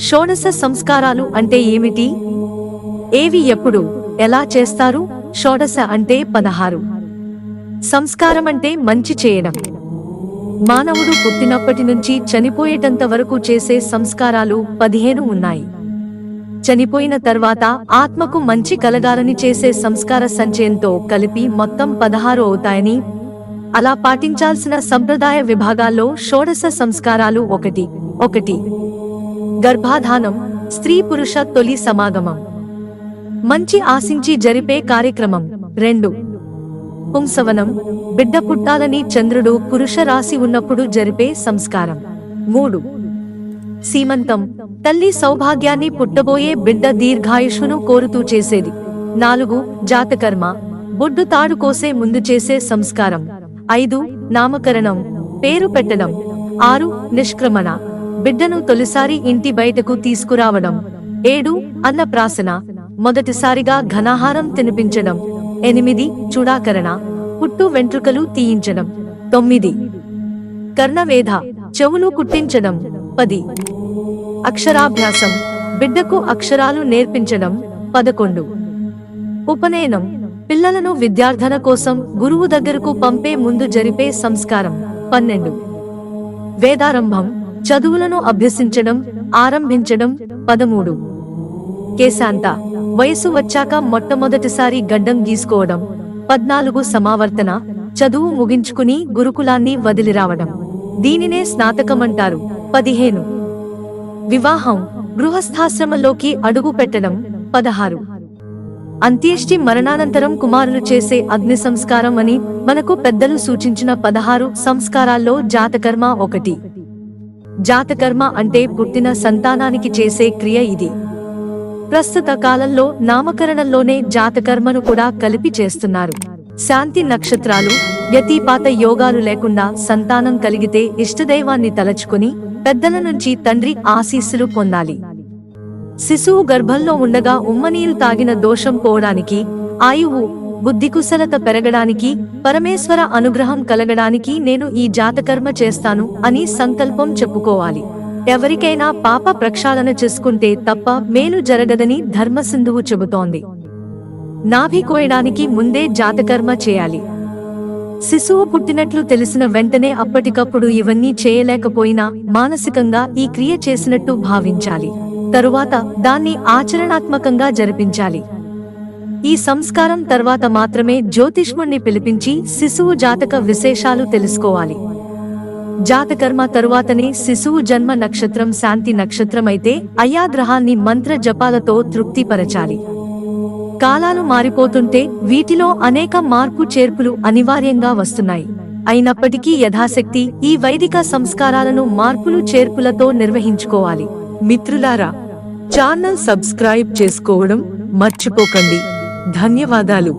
షోడశ సంస్కారాలు అంటే ఏమిటి? ఏవి ఎప్పుడు ఎలా చేస్తారు? షోడశ అంటే పదహారు. సంస్కారం అంటే మంచి చేయడం. మానవుడు పుట్టినప్పటి నుంచి చనిపోయేటంత వరకు చేసే సంస్కారాలు పదిహేను ఉన్నాయి. చనిపోయిన తర్వాత ఆత్మకు మంచి కలగాలని చేసే సంస్కార సంచయంతో కలిపి మొత్తం పదహారు అవుతాయని అలా పాటించాల్సిన సంప్రదాయ విభాగాల్లో షోడశ సంస్కారాలు ఒకటి. ఒకటి. గర్భాధానం స్త్రీ పురుష తొలి సమాగమం. మంచి ఆశించి జరిపే కార్యక్రమం. రెండు. పుంసవనం బిడ్డ పుట్టాలని చంద్రుడు పురుష రాశి ఉన్నప్పుడు జరిపే సంస్కారం. మూడు. సీమంతం తల్లి సౌభాగ్యాన్ని పుట్టబోయే బిడ్డ దీర్ఘాయుషును కోరుతూ చేసేది. నాలుగు. జాతకర్మ బొడ్డు తాడు కోసే ముందు చేసే సంస్కారం. ఐదు. నామకరణం పేరు పెట్టడం. ఆరు. నిష్క్రమణ. బిడ్డను తొలిసారి ఇంటి బయటకు తీసుకురావడం. ఏడు అన్నప్రాసన మొదటిసారిగా ఘనాహారం తినిపించడం. ఎనిమిది చూడాకరణ. పుట్టు వెంట్రుకలు తీయించడం. తొమ్మిది కర్ణవేధ చెవులు కుట్టించడం. పది అక్షరాభ్యాసం. బిడ్డకు అక్షరాలు నేర్పించడం. పదకొండు ఉపనయనం. పిల్లలను విద్యార్థన కోసం గురువు దగ్గరకు పంపే ముందు జరిపే సంస్కారం. పన్నెండు వేదారంభం. చదువులను అభ్యసించడం ఆరంభించడం పదమూడు. కేశాంత వయసు వచ్చాక మొట్టమొదటిసారి గడ్డం గీసుకోవడం. పద్నాలుగు సమావర్తన చదువు ముగించుకుని గురుకులాన్ని వదిలిరావడం. దీనినే స్నాతకమంటారు. పదిహేను. వివాహం గృహస్థాశ్రమంలోకి అడుగు పెట్టడం. పదహారు. అంత్యేష్టి మరణానంతరం కుమారులు చేసే అగ్ని సంస్కారం అని మనకు పెద్దలు సూచించిన పదహారు సంస్కారాల్లో జాతకర్మ ఒకటి. జాతకర్మ అంటే పుట్టిన సంతానానికి చేసే క్రియ ఇది. ప్రస్తుత కాలంలో నామకరణంలోనే జాతకర్మను కూడా కలిపి చేస్తున్నారు. శాంతి నక్షత్రాలు వ్యతిపాత యోగాలు లేకుండా సంతానం కలిగితే ఇష్టదైవాన్ని తలచుకుని పెద్దల నుంచి తండ్రి ఆశీస్సులు పొందాలి. శిశువు గర్భంలో ఉండగా ఉమ్మనీరు తాగిన దోషం పోవడానికి ఆయువు బుద్ధికుశలత పెరగడానికి పరమేశ్వర అనుగ్రహం కలగడానికి నేను ఈ జాతకర్మ చేస్తాను అని సంకల్పం చెప్పుకోవాలి. ఎవరికైనా పాప ప్రక్షాళన చేసుకుంటే తప్ప మేలు జరగదని ధర్మసింధువు చెబుతోంది. నాభి కోయడానికి ముందే జాతకర్మ చేయాలి. శిశువు పుట్టినట్లు తెలిసిన వెంటనే అప్పటికప్పుడు ఇవన్నీ చేయలేకపోయినా మానసికంగా ఈ క్రియ చేసినట్టు భావించాలి. తరువాత దాన్ని ఆచరణాత్మకంగా జరిపించాలి. ఈ సంస్కారం తర్వాత మాత్రమే జ్యోతిష్ముణ్ణి పిలిపించి శిశువు జాతక విశేషాలు తెలుసుకోవాలి. జాతకర్మ తరువాతనే శిశువు జన్మ నక్షత్రం శాంతి నక్షత్రమైతే అయాగ్రహాన్ని మంత్ర జపాలతో తృప్తిపరచాలి. కాలాలు మారిపోతుంటే వీటిలో అనేక మార్పు చేర్పులు అనివార్యంగా వస్తున్నాయి. అయినప్పటికీ యథాశక్తి ఈ వైదిక సంస్కారాలను మార్పులు చేర్పులతో నిర్వహించుకోవాలి. మిత్రులారా ఛానల్ సబ్స్క్రైబ్ చేసుకోవడం మర్చిపోకండి. ధన్యవాదాలు.